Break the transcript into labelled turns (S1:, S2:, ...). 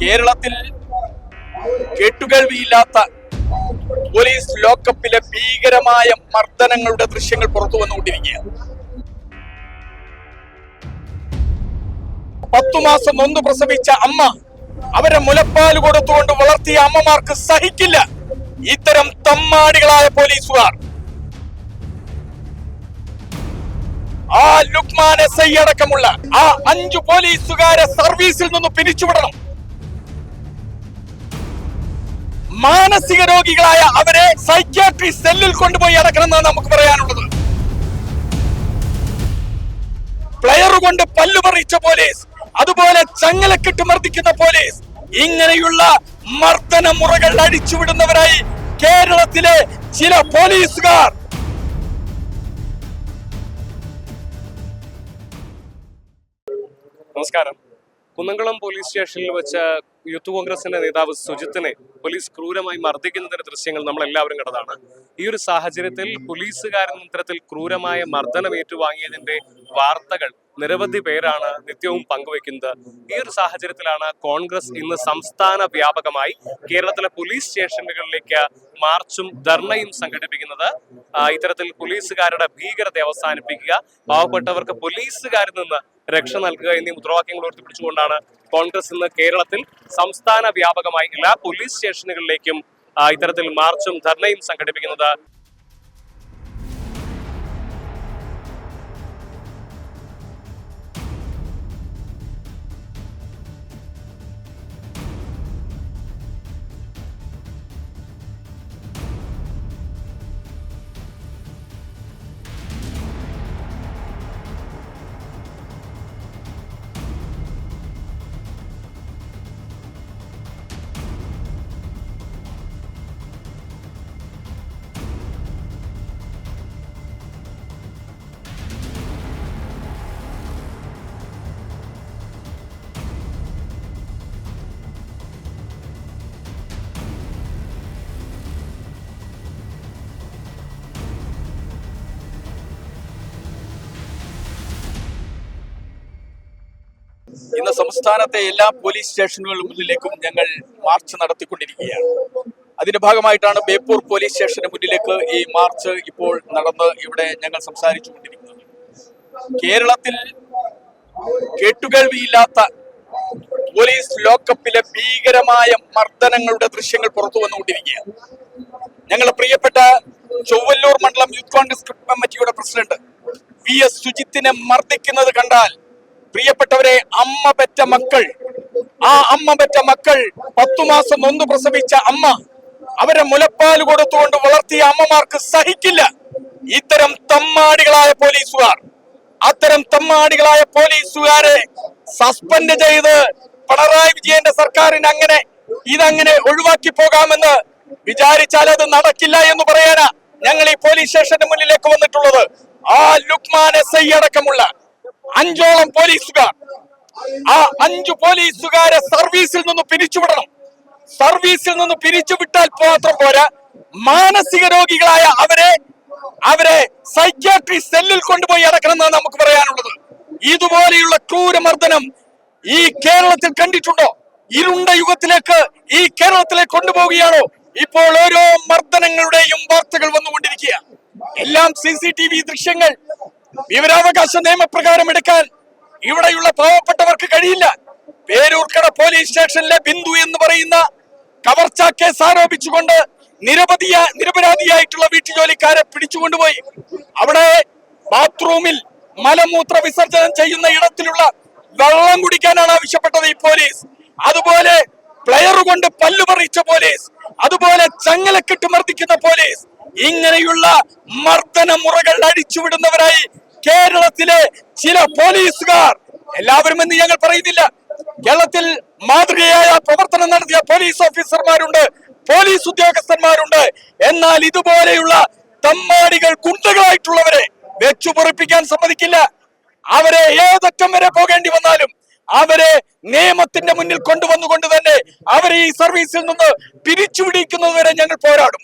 S1: കേരളത്തിൽ കേട്ടുകേൾവിയില്ലാത്ത പോലീസ് ലോക്കപ്പിലെ ഭീകരമായ മർദ്ദനങ്ങളുടെ ദൃശ്യങ്ങൾ പുറത്തു വന്നുകൊണ്ടിരിക്കുകയാണ്. പത്തു മാസം നൊന്ന് പ്രസവിച്ച അമ്മ അവരെ മുലപ്പാൽ കൊടുത്തുകൊണ്ട് വളർത്തിയ അമ്മമാർക്ക് സഹിക്കില്ല. ഇത്തരം തമ്മാടികളായ പോലീസുകാർ. ആ ഐ അടക്കമുള്ള ആ അഞ്ചു പോലീസുകാരെ സർവീസിൽ നിന്ന് പിരിച്ചുവിടണം. മാനസിക രോഗികളായ അവരെ സൈക്യാട്രി സെല്ലിൽ കൊണ്ടുപോയി അടക്കണം അടക്കണമെന്നാണ് നമുക്ക് പറയാനുള്ളത്. പ്ലെയർ കൊണ്ട് പല്ലു പറിച്ച പോലീസ് അതുപോലെ ചങ്ങലക്കെട്ട് മർദ്ദിക്കുന്ന പോലീസ് ഇങ്ങനെയുള്ള മർദ്ദന മുറകൾ അടിച്ചുവിടുന്നവരായി കേരളത്തിലെ ചില പോലീസുകാർ.
S2: നമസ്കാരം. കുന്നംകുളം പോലീസ് സ്റ്റേഷനിൽ വെച്ച് യൂത്ത് കോൺഗ്രസിന്റെ നേതാവ് സുജിത്തിനെ പോലീസ് ക്രൂരമായി മർദ്ദിക്കുന്നതിന്റെ ദൃശ്യങ്ങൾ നമ്മൾ എല്ലാവരും കണ്ടതാണ്. ഈ ഒരു സാഹചര്യത്തിൽ പോലീസുകാരൻ ഇത്തരത്തിൽ ക്രൂരമായ മർദ്ദനം ഏറ്റുവാങ്ങിയതിന്റെ വാർത്തകൾ നിരവധി പേരാണ് നിത്യവും പങ്കുവെക്കുന്നത് ഈ ഒരു സാഹചര്യത്തിലാണ് കോൺഗ്രസ് ഇന്ന് സംസ്ഥാന വ്യാപകമായി കേരളത്തിലെ പോലീസ് സ്റ്റേഷനുകളിലേക്ക് മാർച്ചും ധർണയും സംഘടിപ്പിക്കുന്നത്. ഇത്തരത്തിൽ പോലീസുകാരുടെ ഭീകരത അവസാനിപ്പിക്കുക. പാവപ്പെട്ടവർക്ക് പോലീസുകാരിൽ നിന്ന് രക്ഷ നൽകുക എന്നീ മുദ്രാവാക്യങ്ങൾ ഉയർത്തിപ്പിടിച്ചുകൊണ്ടാണ് കോൺഗ്രസ് ഇന്ന് കേരളത്തിൽ സംസ്ഥാന വ്യാപകമായി എല്ലാ പോലീസ് സ്റ്റേഷനുകളിലേക്കും ഇത്തരത്തിൽ മാർച്ചും ധർണയും സംഘടിപ്പിക്കുന്നത്
S1: ഇന്ന് സംസ്ഥാനത്തെ എല്ലാ പോലീസ് സ്റ്റേഷനുകളുടെ മുന്നിലേക്കും ഞങ്ങൾ മാർച്ച് നടത്തിക്കൊണ്ടിരിക്കുകയാണ്. അതിന്റെ ഭാഗമായിട്ടാണ് ബേപ്പൂർ പോലീസ് സ്റ്റേഷന് മുന്നിലേക്ക് ഈ മാർച്ച് ഇപ്പോൾ നടന്ന് ഇവിടെ ഞങ്ങൾ സംസാരിച്ചു കൊണ്ടിരിക്കുന്നത് കേരളത്തിൽ കേട്ടുകേൾവിയില്ലാത്ത പോലീസ് ലോക്കപ്പിലെ ഭീകരമായ മർദ്ദനങ്ങളുടെ ദൃശ്യങ്ങൾ പുറത്തു വന്നുകൊണ്ടിരിക്കുകയാണ്. ഞങ്ങളുടെ പ്രിയപ്പെട്ട ചൊവ്വല്ലൂർ മണ്ഡലം യൂത്ത് കോൺഗ്രസ് കമ്മിറ്റിയുടെ പ്രസിഡന്റ് വി എസ് സുജിത്തിനെ മർദ്ദിക്കുന്നത് കണ്ടാൽ പ്രിയപ്പെട്ടവരെ അമ്മ പെറ്റ മക്കൾ. ആ അമ്മ പെറ്റ മക്കൾ പത്തു മാസം ഒന്ന് പ്രസവിച്ച അമ്മ അവരെ മുലപ്പാൽ കൊടുത്തുകൊണ്ട് വളർത്തിയ അമ്മമാർക്ക് സഹിക്കില്ല. ഇത്തരം തമ്മാടികളായ പോലീസുകാർ അത്തരം തമ്മാടികളായ പോലീസുകാരെ സസ്പെൻഡ് ചെയ്ത് പിണറായി വിജയന്റെ സർക്കാരിന് അങ്ങനെ ഇതങ്ങനെ ഒഴിവാക്കി പോകാമെന്ന് വിചാരിച്ചാൽ അത് നടക്കില്ല എന്ന് പറയാനാ ഞങ്ങൾ ഈ പോലീസ് സ്റ്റേഷന്റെ മുന്നിലേക്ക് വന്നിട്ടുള്ളത്. ആ ലുക്മാൻ എസ് ഐ അടക്കമുള്ള അഞ്ചോളം പോലീസുകാർ. ആ അഞ്ചു പോലീസുകാരെ സർവീസിൽ നിന്ന് പിരിച്ചുവിടണം. സർവീസിൽ നിന്ന് പിരിച്ചുവിട്ടാൽ മാത്രം പോരാ. മാനസിക രോഗികളായ അവരെ അവരെ സൈക്യാട്രി സെല്ലിൽ കൊണ്ടുപോയി അടക്കണമെന്നാണ് നമുക്ക് പറയാനുള്ളത്. ഇതുപോലെയുള്ള ക്രൂരമർദ്ദനം ഈ കേരളത്തിൽ കണ്ടിട്ടുണ്ടോ? ഇരുണ്ട യുഗത്തിലേക്ക് ഈ കേരളത്തിലേക്ക് കൊണ്ടുപോവുകയാണോ? ഇപ്പോൾ ഓരോ മർദ്ദനങ്ങളുടെയും വാർത്തകൾ വന്നുകൊണ്ടിരിക്കുക എല്ലാം സി ദൃശ്യങ്ങൾ വിവരാവകാശ നിയമപ്രകാരം എടുക്കാൻ ഇവിടെയുള്ള പാവപ്പെട്ടവർക്ക് കഴിയില്ല. പേരൂർക്കട പോലീസ് സ്റ്റേഷനിലെ ബിന്ദു എന്ന് പറയുന്ന കവർച്ചാ കേസ് ആരോപിച്ചുകൊണ്ട് നിരവധിയ നിരപരാധിയായിട്ടുള്ള വീട്ടുജോലിക്കാരെ പിടിച്ചുകൊണ്ടുപോയി. അവിടെ ബാത്റൂമിൽ മലമൂത്ര വിസർജനം ചെയ്യുന്ന ഇടത്തിലുള്ള വെള്ളം കുടിക്കാനാണ് ആവശ്യപ്പെട്ടത് ഈ പോലീസ്. അതുപോലെ പ്ലെയർ കൊണ്ട് പല്ലു പറിച്ച പോലീസ്. അതുപോലെ ചങ്ങലക്കെട്ട് മർദ്ദിക്കുന്ന പോലീസ്. ഇങ്ങനെയുള്ള മർദ്ദന മുറകൾ അടിച്ചുവിടുന്നവരായി കേരളത്തിലെ ചില പോലീസുകാർ എല്ലാവരും എന്ന് ഞങ്ങൾ പറയുന്നില്ല. കേരളത്തിൽ മാതൃകയായ പ്രവർത്തനം നടത്തിയ പോലീസ് ഓഫീസർമാരുണ്ട് പോലീസ് ഉദ്യോഗസ്ഥന്മാരുണ്ട്. എന്നാൽ ഇതുപോലെയുള്ള തമ്മാടികൾ ഗുണ്ടകളായിട്ടുള്ളവരെ വെച്ചു പൊറിപ്പിക്കാൻ സമ്മതിക്കില്ല. അവരെ ഏതറ്റം വരെ പോകേണ്ടി വന്നാലും അവരെ നിയമത്തിന്റെ മുന്നിൽ കൊണ്ടുവന്നുകൊണ്ട് തന്നെ അവരെ ഈ സർവീസിൽ നിന്ന് പിരിച്ചുവിടിക്കുന്നതുവരെ ഞങ്ങൾ പോരാടും.